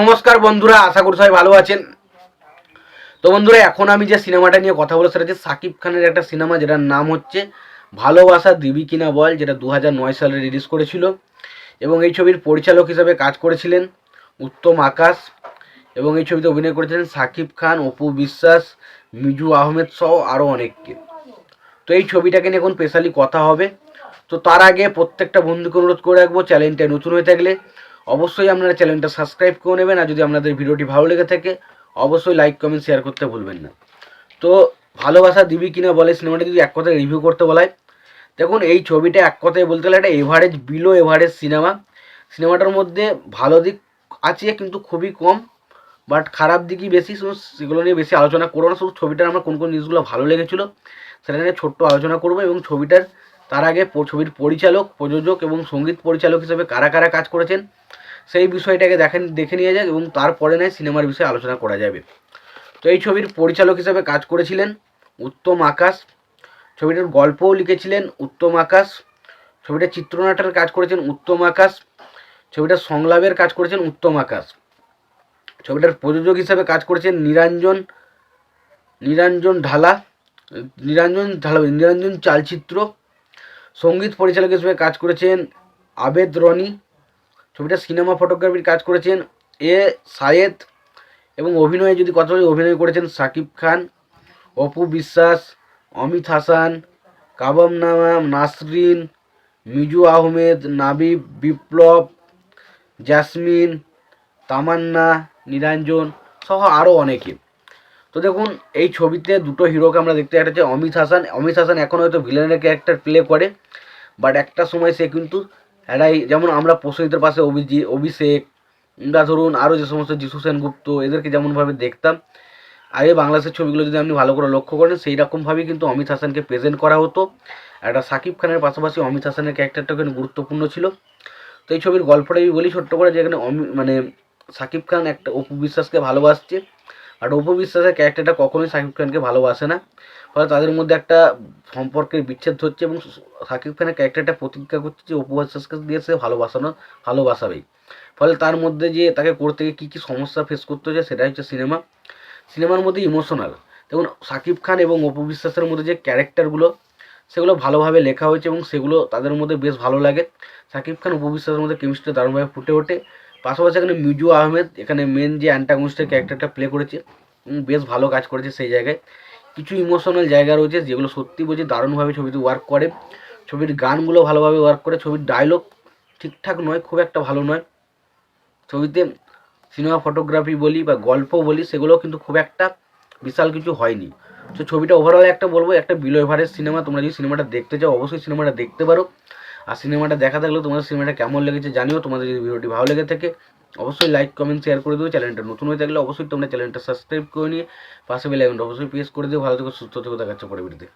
নমস্কার বন্ধুরা, আশা করি সবাই ভালো আছেন। তো বন্ধুরা, এখন আমি যে সিনেমাটা নিয়ে কথা বলে সেটা হচ্ছে সাকিব খানের একটা সিনেমা, যেটার নাম হচ্ছে ভালোবাসা দিবি কিনা বল, যেটা দু সালে রিলিজ করেছিল। এবং এই ছবির পরিচালক হিসেবে কাজ করেছিলেন উত্তম আকাশ। এবং এই ছবিতে অভিনয় করেছিলেন সাকিব খান, অপু বিশ্বাস, মিজু আহমেদ সহ আরও অনেককে। তো এই ছবিটাকে নিয়ে এখন স্পেশালি কথা হবে। তো তার আগে প্রত্যেকটা বন্ধুকে অনুরোধ করে রাখব চ্যানেলটা নতুন হয়ে থাকলে অবশ্যই আপনারা চ্যানেলটা সাবস্ক্রাইব করে নেবেন, আর যদি আপনাদের ভিডিওটি ভালো লেগে থাকে, অবশ্যই লাইক কমেন্ট শেয়ার করতে ভুলবেন না। তো ভালোবাসা দিবি কিনা বলে সিনেমাটা যদি এক কথায় রিভিউ করতে বলায়, দেখুন এই ছবিটা এক কথায় বলতে গেলে একটা এভারেজ বিলো এভারেজ সিনেমা সিনেমাটার মধ্যে ভালো দিক আছে কিন্তু খুবই কম বাট খারাপ দিকই বেশি, শুধু সেগুলো নিয়ে বেশি আলোচনা করব না, শুধু ছবিটার আমার কোন কোন জিনিসগুলো ভালো লেগেছিলো সেটা নিয়ে ছোট্ট আলোচনা করব, এবং ছবিটার, তার আগে ছবির পরিচালক, প্রযোজক এবং সংগীত পরিচালক হিসেবে কারা কারা কাজ করেছেন সেই বিষয়টাকে দেখেন, দেখে নিয়ে যাক এবং তারপরে নয় সিনেমার বিষয়ে আলোচনা করা যাবে। তো এই ছবির পরিচালক হিসেবে কাজ করেছিলেন উত্তম আকাশ, ছবিটার গল্পও লিখেছিলেন উত্তম আকাশ ছবিটার চিত্রনাট্যের কাজ করেছেন উত্তম আকাশ ছবিটার সংলাপের কাজ করেছেন উত্তম আকাশ। ছবিটার প্রযোজক হিসেবে কাজ করেছেন নিরঞ্জন নিরঞ্জন ঢালা নিরঞ্জন ঢালা, নিরঞ্জন চালচিত্র। সংগীত পরিচালক হিসেবে কাজ করেছেন আবেদ রনি ছবিটা সিনেমা ফটোগ্রাফির কাজ করেছেন এ সায়েদ এবং অভিনয়ে যদি কথা বলি, অভিনয় করেছেন সাকিব খান, অপু বিশ্বাস, অমিত হাসান, কাবাম নামাম নাসরিন, মিজু আহমেদ, নাবিব, বিপ্লব, জাসমিন, তামান্না, নিরঞ্জন সহ আরও অনেকে। তো দেখুন, এই ছবিতে দুটো হিরোকে আমরা দেখতে হচ্ছে অমিত হাসান। অমিত হাসান এখন হয়তো ভিলেনের ক্যারেক্টার প্লে করে বাট একটা সময় সে কিন্তু এরাই, যেমন আমরা প্রসেনজিতের পাশে অভিজি, অভিষেক, বা ধরুন আরও যে সমস্ত যিশু সেনগুপ্ত, এদেরকে যেমনভাবে দেখতাম আগে বাংলাদেশের ছবিগুলো যদি আপনি ভালো করে লক্ষ্য করেন, সেই রকমভাবেই কিন্তু অমিত হাসানকে প্রেজেন্ট করা হতো। একটা সাকিব খানের পাশাপাশি অমিত হাসানের ক্যারেক্টারটা এখানে গুরুত্বপূর্ণ ছিল। তো এই ছবির গল্পটা আমি বলি ছোট্ট করে, যেখানে মানে সাকিব খান একটা অপু বিশ্বাসকে ভালোবাসছে। আর অপু বিশ্বাসের ক্যারেক্টারটা কখনোই সাকিব খানকে ভালোবাসে না। ফলে তাদের মধ্যে একটা সম্পর্কের বিচ্ছেদ হচ্ছে এবং সাকিব খানের ক্যারেক্টারটা প্রতিজ্ঞা করছে যে অপু বিশ্বাসকে দিয়ে সে ভালোবাসানো, ভালোবাসাবেই। ফলে তার মধ্যে যে তাকে করতে গিয়ে কী কী সমস্যা ফেস করতে হচ্ছে সেটাই হচ্ছে সিনেমা সিনেমার মধ্যে ইমোশনাল দেখুন সাকিব খান এবং অপু বিশ্বাসের মধ্যে যে ক্যারেক্টারগুলো সেগুলো ভালোভাবে লেখা হয়েছে এবং সেগুলো তাদের মধ্যে বেশ ভালো লাগে। সাকিব খান অপু বিশ্বাসের মধ্যে কেমিস্ট্রি দারুণভাবে ফুটে ওঠে। পাশাপাশি এখানে মিজু আহমেদ, এখানে মেন যে অ্যান্টাগনিস্টের ক্যারেক্টারটা প্লে করেছে বেশ ভালো কাজ করেছে সেই জায়গায়। কিছু ইমোশনাল জায়গা রয়েছে যেগুলো সত্যি বলছি দারুণভাবে ছবিতে ওয়ার্ক করে। ছবির গানগুলো ভালোভাবে ওয়ার্ক করে, ছবির ডায়লগ ঠিকঠাক নয়, খুব একটা ভালো নয়। ছবিতে সিনেমা ফটোগ্রাফি বলি বা গল্প বলি সেগুলো কিন্তু খুব একটা বিশাল কিছু হয়নি। তো ছবিটা ওভারঅল একটা বলব, একটা বিলো এভারেজ সিনেমা তোমরা যদি সিনেমাটা দেখতে চাও, অবশ্যই সিনেমাটা দেখতে পারো। আর সিনেমাটা দেখা থাকলে তোমাদের সিনেমাটা কেমন লেগেছে জানিও, তোমাদের যদি ভিডিওটি ভালো লেগে থাকে, অবশ্যই লাইক কমেন্ট শেয়ার করে দেবো চ্যানেলটা নতুন হয়ে থাকলে অবশ্যই তোমরা চ্যানেলটা সাবস্ক্রাইব করে নিয়ে পাশে বেল আইকনটা অবশ্যই প্রেস করে দিও। ভালো থেকে, সুস্থ থেকে দেখাচ্ছে পরে ভিডিওতে